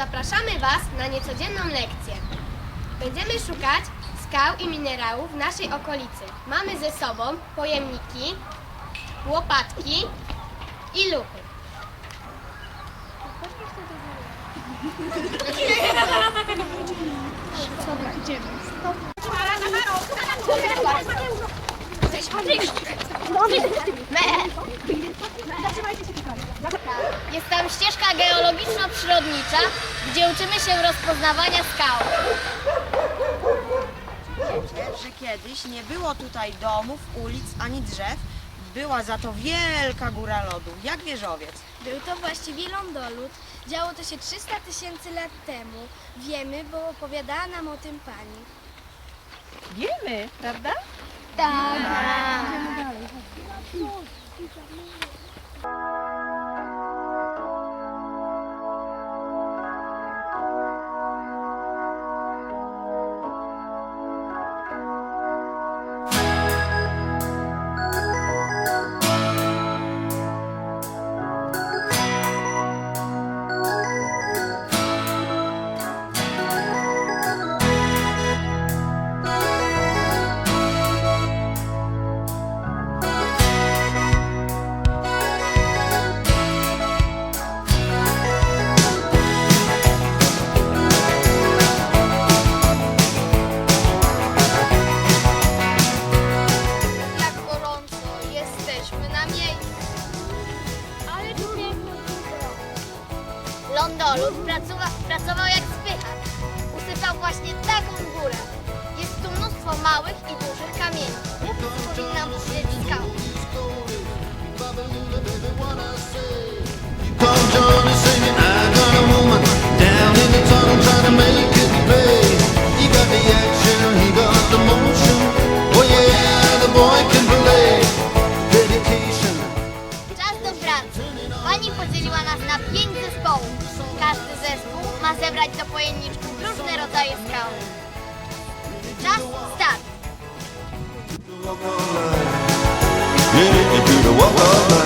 Zapraszamy Was na niecodzienną lekcję. Będziemy szukać skał i minerałów w naszej okolicy. Mamy ze sobą pojemniki, łopatki i lupy. Jest tam ścieżka geologiczno-przyrodnicza, gdzie uczymy się rozpoznawania skał. Wiecie, że kiedyś nie było tutaj domów, ulic ani drzew. Była za to wielka góra lodu, jak wieżowiec. Był to właściwie lądolud. Działo to się 300 tysięcy lat temu. Wiemy, bo opowiadała nam o tym pani. Wiemy, prawda? Jak Yeah, you do the walk all night.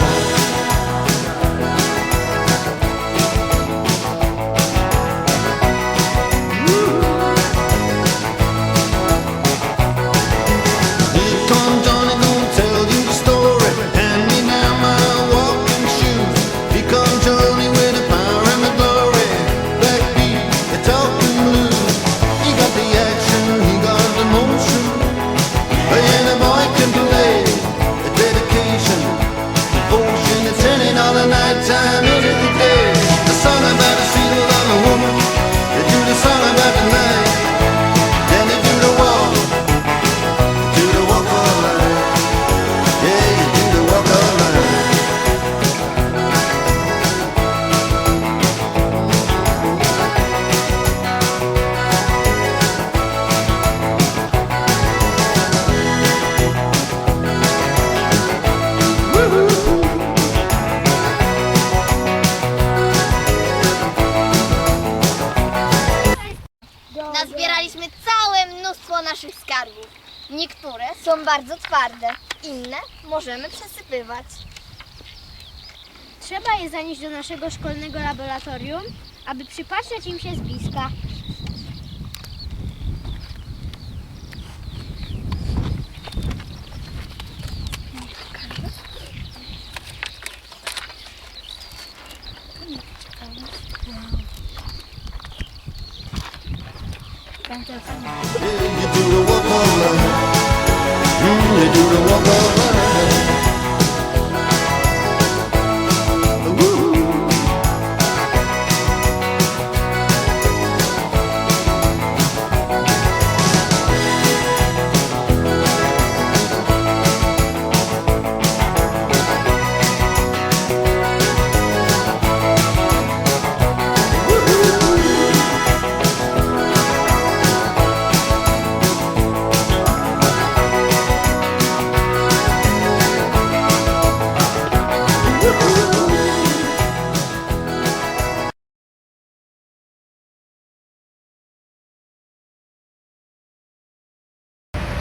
Możemy przesypywać. Trzeba je zanieść do naszego szkolnego laboratorium, aby przypatrzeć im się z bliska. Yeah, you do the walk. Mm, you do the walk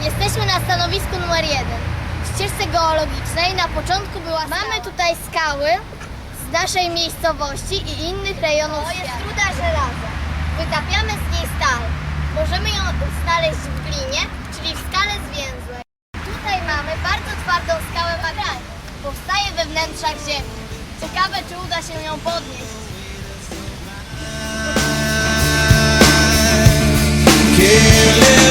Jesteśmy na stanowisku numer jeden. W ścieżce geologicznej na początku była Mamy tutaj skały z naszej miejscowości i innych rejonów. To jest ruda żelaza. Wytapiamy z niej stal. Możemy ją znaleźć w glinie, czyli w skale zwięzłej. Tutaj mamy bardzo twardą skałę magmatu. Powstaje we wnętrzach Ziemi. Ciekawe, czy uda się ją podnieść. California,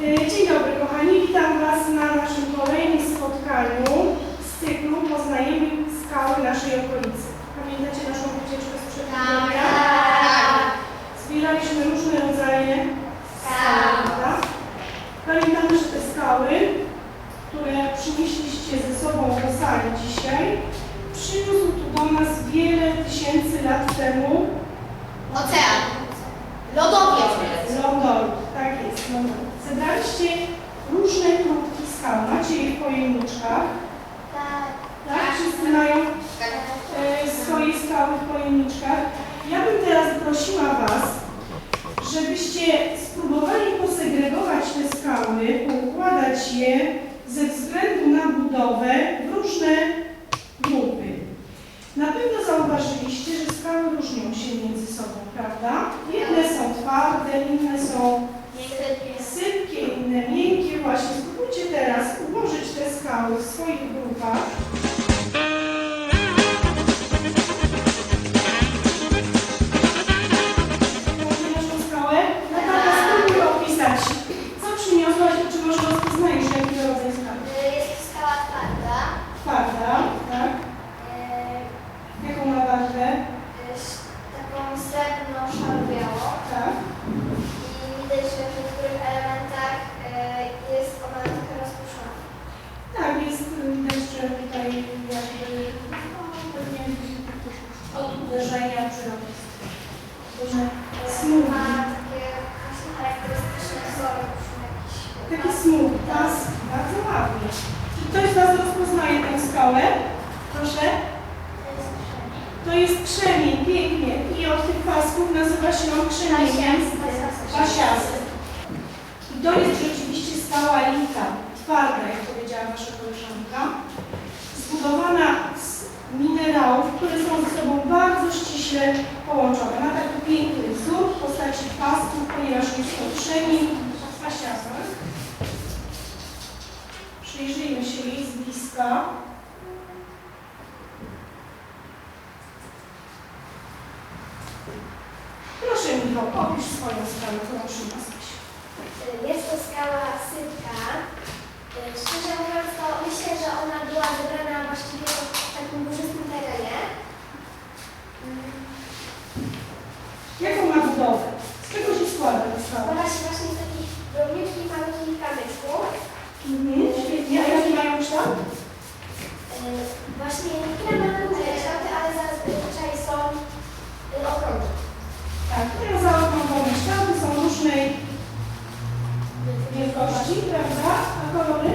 Dzień dobry kochani, witam Was na naszym kolejnym spotkaniu z cyklu Poznajemy skały naszej okolicy. Pamiętacie naszą wycieczkę sprzed tygodnia? Zbieraliśmy różne rodzaje skał, prawda? Pamiętamy, że te skały, które przynieśliście ze sobą do sali dzisiaj, przyniósł tu do nas wiele tysięcy lat temu Ocean. Lodowiec. Lądolud, tak jest, lądolud. Zebraliście różne próbki skał, macie je w pojemniczkach, Tak. tak? Wszyscy mają e, swoje skały w pojemniczkach. Ja bym teraz prosiła Was, żebyście spróbowali posegregować te skały, poukładać je ze względu na budowę w różne grupy. Na pewno zauważyliście, że skały różnią się między sobą, prawda? Uderzenia czy różne smugi. Ma takie właśnie charakterystyczne wzory, już jakieś... Taki smug, pas, bardzo ładnie. Czy ktoś z Was rozpoznaje tę skałę? Proszę. To jest krzemień, pięknie. I od tych pasków nazywa się on krzemieniem pasiasy. I to jest rzeczywiście skała lita, twarda, jak powiedziała Wasza koleżanka, zbudowana minerałów, które są ze sobą bardzo ściśle połączone. Ma taki piękny wzór w postaci pasków, ponieważ jest to krzemień pasiasa. Przyjrzyjmy się jej z bliska. Proszę Michał, opisz swoją skałę, którą przyniosłeś. Jest to skała sypka. Szczerze mówiąc, to myślę, że ona była zebrana właściwie w takim górzystym terenie. Jaką ma budowę? Z czego się składa ta skała? Składa się właśnie z takich drobniutkich, malutkich kamyczków Mhm, świetnie. A jaki mają kształt? Właśnie niektóre mają różne kształty, ale zazwyczaj są y, okrągłe. Tak, mają zaokrąglone kształty, są różnej wielkości, prawda? A kolory?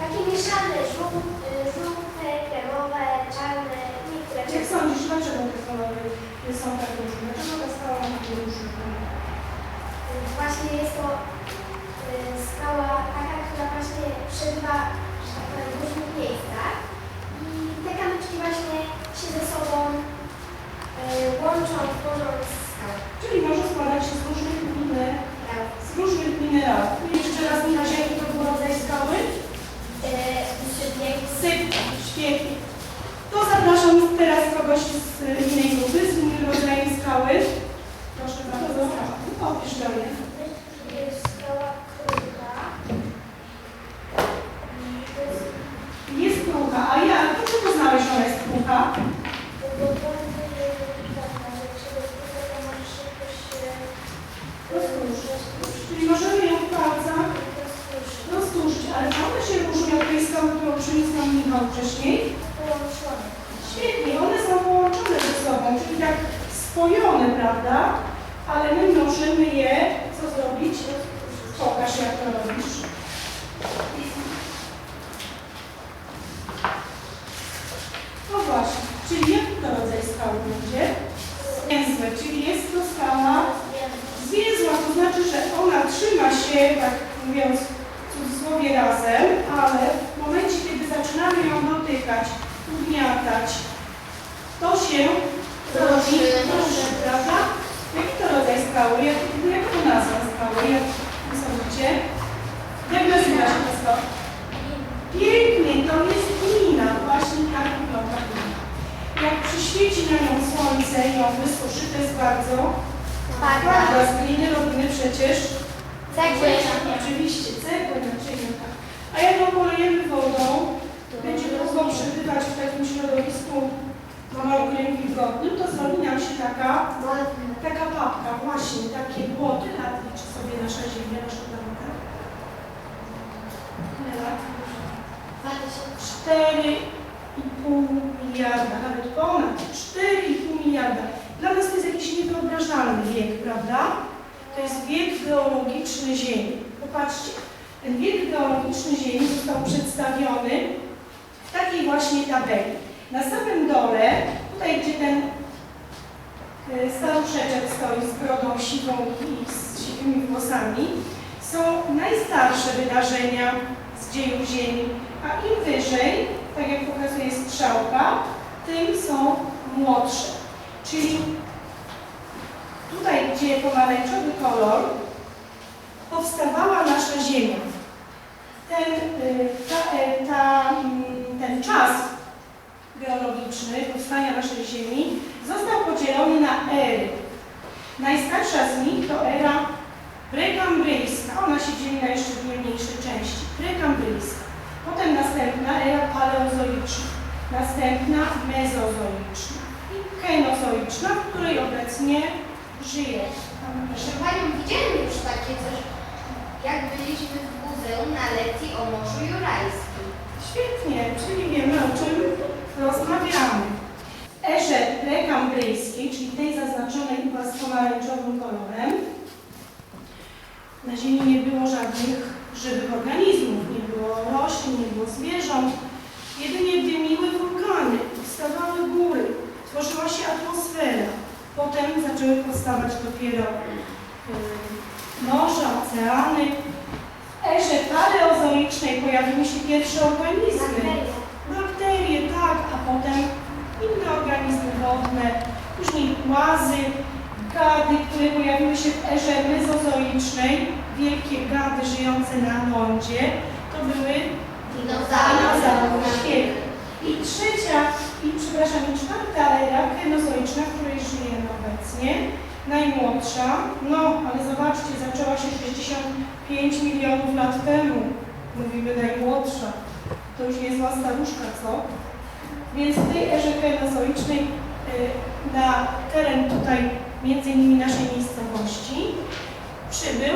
Takie mieszane, żół- y, żółte, kremowe, czarne, niektóre Jak sądzisz, dlaczego te kolory są tak różne? Dlaczego ta skała ma takie różne kolory? Właśnie jest to y, skała taka, która właśnie przebywa że tak powiem, w różnych miejscach i te kamyczki właśnie się ze sobą y, łączą, tworząc skałę. Czyli może składać się z różnych minerałów. Z różnych minerałów. Jeszcze raz Michasia, jaki to był rodzaj skały? Sypiek, Syp. Świetnie. To zapraszam teraz kogoś z innej grupy, z innym rodzajem skały. Proszę bardzo. Opisz do mnie. jest skała krucha. To jest Jest krucha, a ja, jak ty poznałeś, że ona jest krucha? bo bardzo delikatna, że trzeba tylko może szybko się Rozkruszy. Czyli możemy ją w palcach rozkruszyć, ale czy one się różnią od tej skały, którą wcześniej? połączone. Świetnie, one są połączone ze sobą, czyli tak spojone, prawda? Ale my możemy je, co zrobić? Pokaż, jak to robisz. No właśnie, czyli jaki to rodzaj skały będzie? Zwięzłe, czyli jest to skała zwięzła, to znaczy, że ona trzyma się, tak mówiąc w cudzysłowie razem, ale zaczynamy ją dotykać, ugniatać, to się robi ruszy, prawda? Jaki to rodzaj skały? Jak, jak to nazwa skały? Jak sądzicie? Jak nazywa się skała? Pięknie, to jest glina. Właśnie tak wygląda glina. Jak przyświeci na nią słońce i ją wysuszy, to jest bardzo twarda. Z gliny robimy przecież Cegły. Oczywiście, cegły naczynia, tak. A jak ją polejemy wodą, będzie długo przebywać w takim środowisku mokrym, wilgotnym, to zrobi nam się taka, taka papka, właśnie, takie błoto. Ile lat liczy sobie nasza ziemia, nasza planeta? Ile lat? 4,5 miliarda, nawet ponad 4,5 miliarda. Dla nas to jest jakiś niewyobrażalny wiek, prawda? To jest wiek geologiczny Ziemi. Popatrzcie, ten wiek geologiczny Ziemi został przedstawiony w takiej właśnie tabeli. Na samym dole, tutaj gdzie ten y, staruszeczek stoi z brodą siwą i z siwymi włosami, są najstarsze wydarzenia z dziejów Ziemi, a im wyżej, tak jak pokazuje strzałka, tym są młodsze. Czyli tutaj, gdzie pomarańczowy kolor, powstawała nasza Ziemia. Ten, y, ta, y, ta, mm, ten czas geologiczny powstania naszej Ziemi został podzielony na ery. Najstarsza z nich to era prekambryjska. Ona się dzieli na jeszcze dwie mniejsze części. Prekambryjska. Potem następna era paleozoiczna. Następna mezozoiczna. I kenozoiczna, w której obecnie żyje. Proszę Panią, widziałem już takie coś, jak byliśmy w muzeum na lekcji o Morzu Jurajskim. Świetnie, czyli wiemy o czym rozmawiamy. W erze prekambryjskiej, czyli tej zaznaczonej u Was pomarańczowym kolorem, na Ziemi nie było żadnych żywych organizmów, nie było roślin, nie było zwierząt, jedynie dymiły wulkany, powstawały góry, tworzyła się atmosfera. Potem zaczęły powstawać dopiero y, morza, oceany. W erze paleozoicznej pojawiły się pierwsze organizmy. Bakterie, tak, a potem inne organizmy wodne, później płazy, gady, które pojawiły się w erze mezozoicznej, wielkie gady żyjące na lądzie, to były dinozaury. I trzecia, i przepraszam, i czwarta era kenozoiczna, w której żyjemy obecnie, najmłodsza, no ale zobaczcie, zaczęła się 65 milionów lat temu. Mówimy najmłodsza. To już niezła staruszka, co? Więc w tej erze kenozoicznej na teren tutaj między innymi naszej miejscowości przybył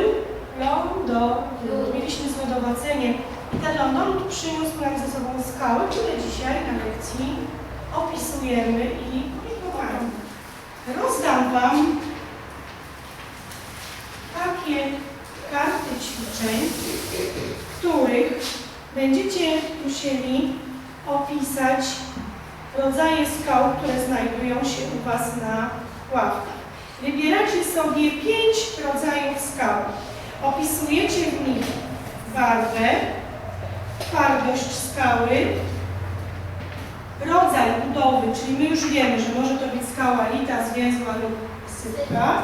Lądolud. Mieliśmy zlodowacenie. I ten lądolud przyniósł nam ze sobą skały, które dzisiaj na lekcji opisujemy i porównamy. Rozdam Wam takie karty ćwiczeń, w których będziecie musieli opisać rodzaje skał, które znajdują się u Was na ławkach. Wybieracie sobie pięć rodzajów skał. Opisujecie w nich barwę, twardość skały, rodzaj budowy, czyli my już wiemy, że może to być skała lita, zwięzła lub sypka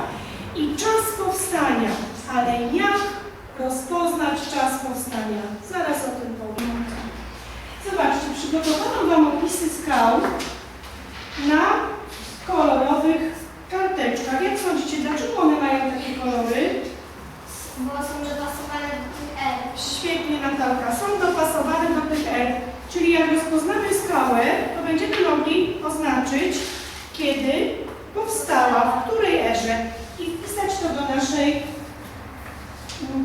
i czas powstania, ale jak rozpoznać czas powstania? Zaraz o tym powiem. Zobaczcie, przygotowałam Wam opisy skał na kolorowych karteczkach. Jak sądzicie, dlaczego one mają takie kolory? Bo są dopasowane do tych R. Świetnie Natalka, są dopasowane do tych R. Czyli jak rozpoznamy skałę, to będziemy mogli oznaczyć, kiedy powstała, w której erze i wpisać to do naszej,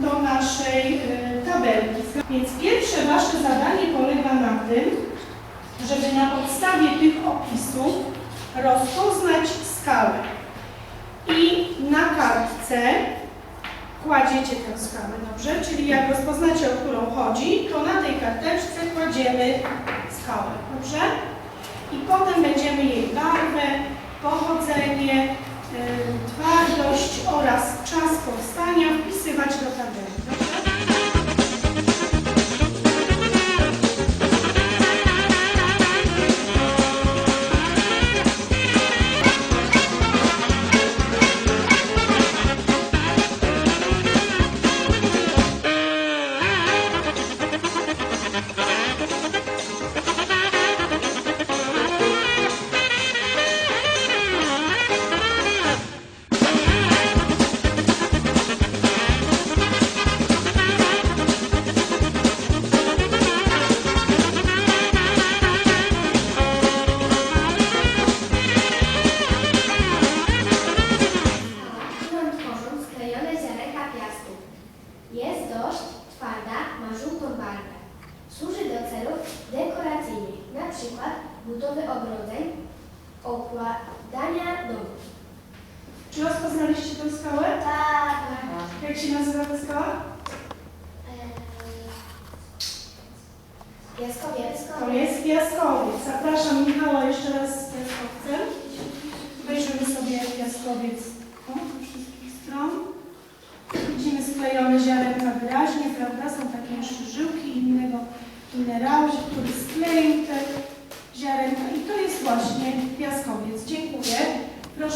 do naszej y, tabelki. Więc pierwsze Wasze zadanie polega na tym, żeby na podstawie tych opisów rozpoznać skałę. I na kartce kładziecie tę skałę, dobrze? Czyli jak rozpoznacie, o którą chodzi, to na tej karteczce kładziemy skałę, dobrze? I potem będziemy jej barwę, pochodzenie, y, twardość oraz czas powstania wpisywać do tabeli, dobrze?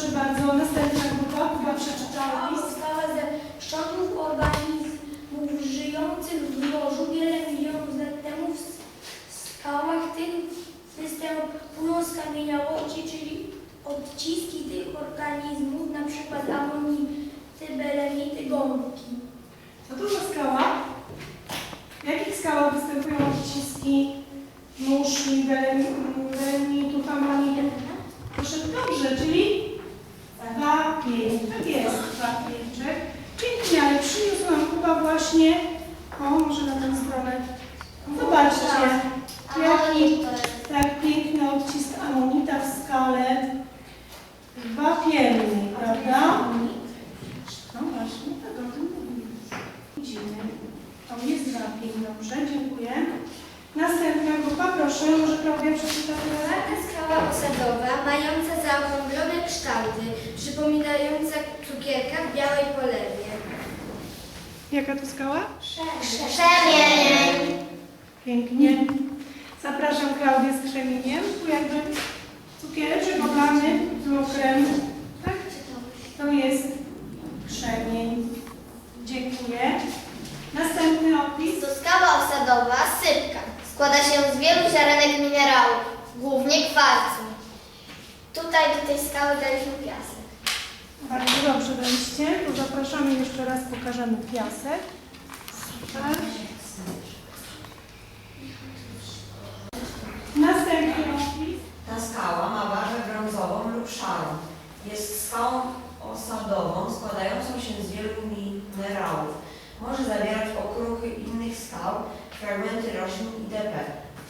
Proszę bardzo, następna grupa. Chyba przeczytała list. Skała ze szczątków organizmów żyjących w morzu wiele milionów lat temu w skałach tych występują skamieniałości, czyli odciski tych organizmów, na przykład amonity, belemity, gąbki. To za skała? W jakich skałach występują odciski muszli, belem- belemitów, amonitów? Proszę, dobrze, czyli wapień. Tak jest, wapięczek. Pięknie, ale przyniósł nam chyba właśnie, o, może na tę stronę. Zobaczcie, jaki tak piękny odcisk amonita w skale wapiennej, prawda? No właśnie, tak o tym mówimy. Widzimy. To jest wapień, dobrze, dziękuję. Następna grupa, proszę, może Klaudia przeczyta teraz? Taka skała osadowa, mająca zaokrąglone kształty, przypominająca cukierka w białej polewie. Jaka to skała? Krzemień. Pięknie. Zapraszam Klaudię z krzemieniem. Tu jakby cukiereczek oblany lukrem. Tak? To jest krzemień. Dziękuję. Następny opis. To skała osadowa, sypka. Składa się z wielu ziarenek minerałów, głównie kwarcu. Tutaj do tej skały daliśmy piasek. Bardzo dobrze byliście. Zapraszamy jeszcze raz, pokażemy piasek. Super. Następny opis. Ta skała ma barwę brązową lub szarą. Jest skałą osadową składającą się z wielu minerałów. Może zawierać okruchy innych skał, fragmenty roślin itp.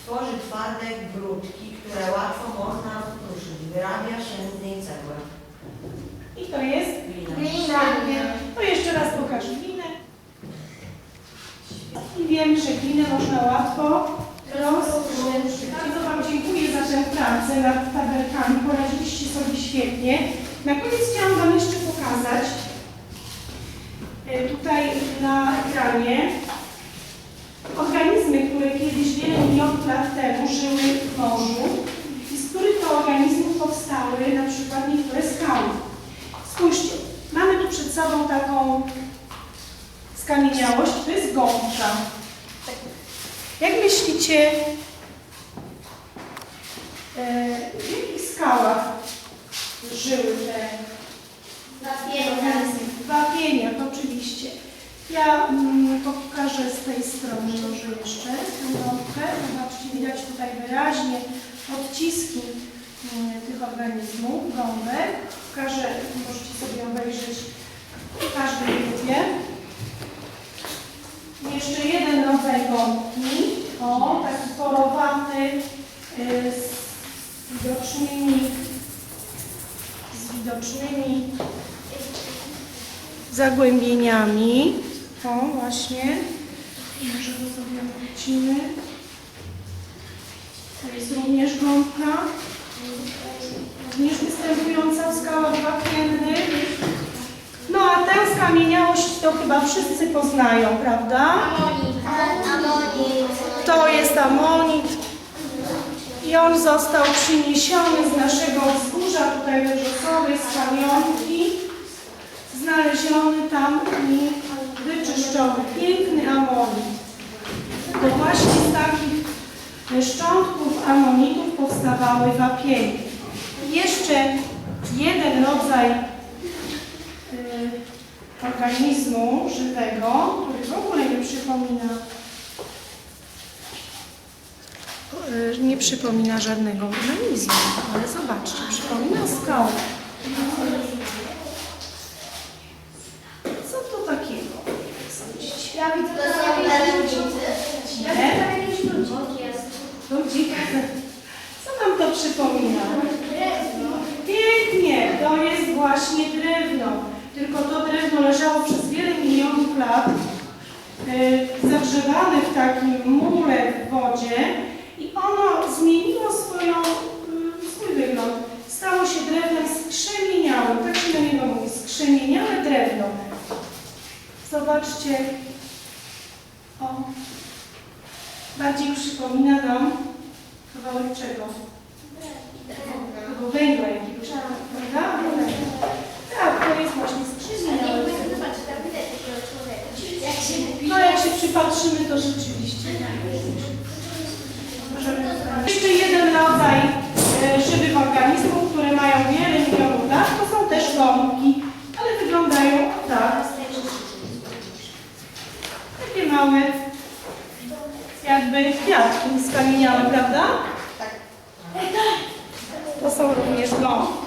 Tworzy twarde grudki, które łatwo można rozpruszyć. Wyrabia się z niej cegłę. I to jest Glina. To jeszcze raz pokażę glinę. I wiemy, że glinę można łatwo rozpruszyć. Bardzo Wam dziękuję za tę pracę nad tabelkami. Poradziliście sobie świetnie. Na koniec chciałam Wam jeszcze pokazać tutaj na ekranie organizmy, które kiedyś wiele milionów lat temu żyły w morzu i z których to organizmów powstały na przykład niektóre skały. Spójrzcie, mamy tu przed sobą taką skamieniałość, to jest gąbka. Jak myślicie, e, w jakich skałach żyły te organizmy? W wapieniach, oczywiście. Ja mm, pokażę z tej strony może jeszcze tę gąbkę. Zobaczcie, widać tutaj wyraźnie odciski mm, tych organizmów, gąbek. Pokażę, możecie sobie obejrzeć w każdej grupie. Jeszcze jeden rodzaj gąbki. O, taki porowaty y, z widocznymi z widocznymi zagłębieniami. O, właśnie. Może go sobie obrócimy. To jest również gąbka. Również występująca w skałach wapiennych. No a tę skamieniałość to chyba wszyscy poznają, prawda? To jest amonit. I on został przyniesiony z naszego wzgórza tutaj Wyrzosowej, z kamionki. Znaleziony tam i wyczyszczony. Piękny amonit. To właśnie z takich szczątków amonitów powstawały wapienie. Jeszcze jeden rodzaj y, organizmu żywego, który w ogóle nie przypomina y, nie przypomina żadnego organizmu, ale zobaczcie, przypomina skałę. Co to takiego? Sądzicie? Ja widzę To są melenicy. Ja widzę tam jakiś ludzik jest. Ludzik. Co nam to przypomina? Pięknie, to jest właśnie drewno. Tylko to drewno leżało przez wiele milionów lat, e, zagrzewane w takim mule w wodzie i ono zmieniło swoją, mm, swój wygląd. Stało się drewnem skrzemieniałym, tak się na niego mówi, skrzemieniałe drewno. Zobaczcie, o, bardziej przypomina nam kawałek czego? Węgla jakiegoś, prawda? Tak, to jest właśnie skrzyżowane. No jak się przypatrzymy, to rzeczywiście. Możemy Jeszcze jeden rodzaj e, żywych organizmów, które mają wiele milionów lat, to są też gąbki, ale wyglądają tak. Takie małe, jakby kwiatki skamieniałe, prawda? To są również gąbki.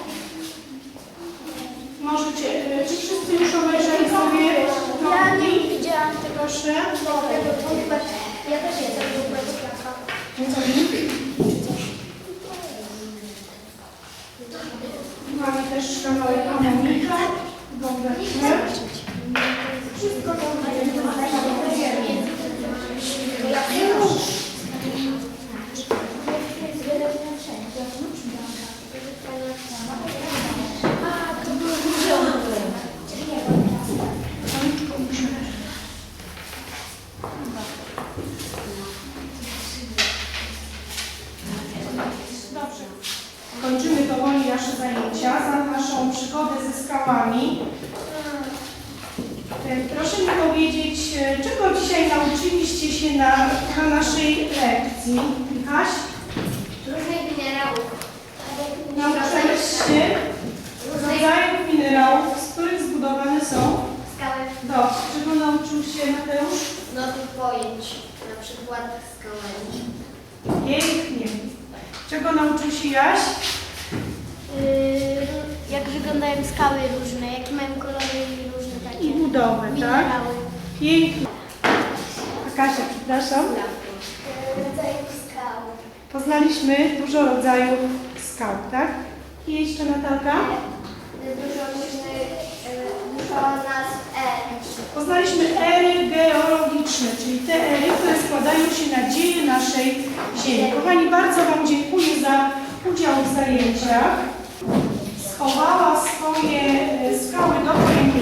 Możecie, e, czy wszyscy już obejrzeli sobie Ja nie widziałam tego tego, ja też jestem do ciekawa. Mamy też kawałek amonika, gąbeczkę. Wszystko to mamy. Dobrze. Kończymy powoli nasze zajęcia, za naszą przygodę ze skałami. E, Proszę mi powiedzieć, e, czego dzisiaj nauczyliście się na, na naszej lekcji? Michaś? Różnych minerałów. Nauczyłeś się rodzajów minerałów, z których zbudowane są Skały. Dobrze. Czego nauczył się Mateusz? Nowych pojęć. Na przykład skałami. Pięknie. Czego nauczył się Jaś? Jak wyglądają skały różne, jakie mają kolory i różne takie I budowę, tak? minerały. Pięknie. A Kasia, przepraszam. Rodzaju skał. Poznaliśmy dużo rodzajów skał, tak? I jeszcze Natalka? Dużo różnych, dużo nazw. Poznaliśmy ery geologiczne, czyli te ery, które składają się na dzieje naszej Ziemi. Kochani, bardzo Wam dziękuję za udział w zajęciach chowała swoje e, skały do tej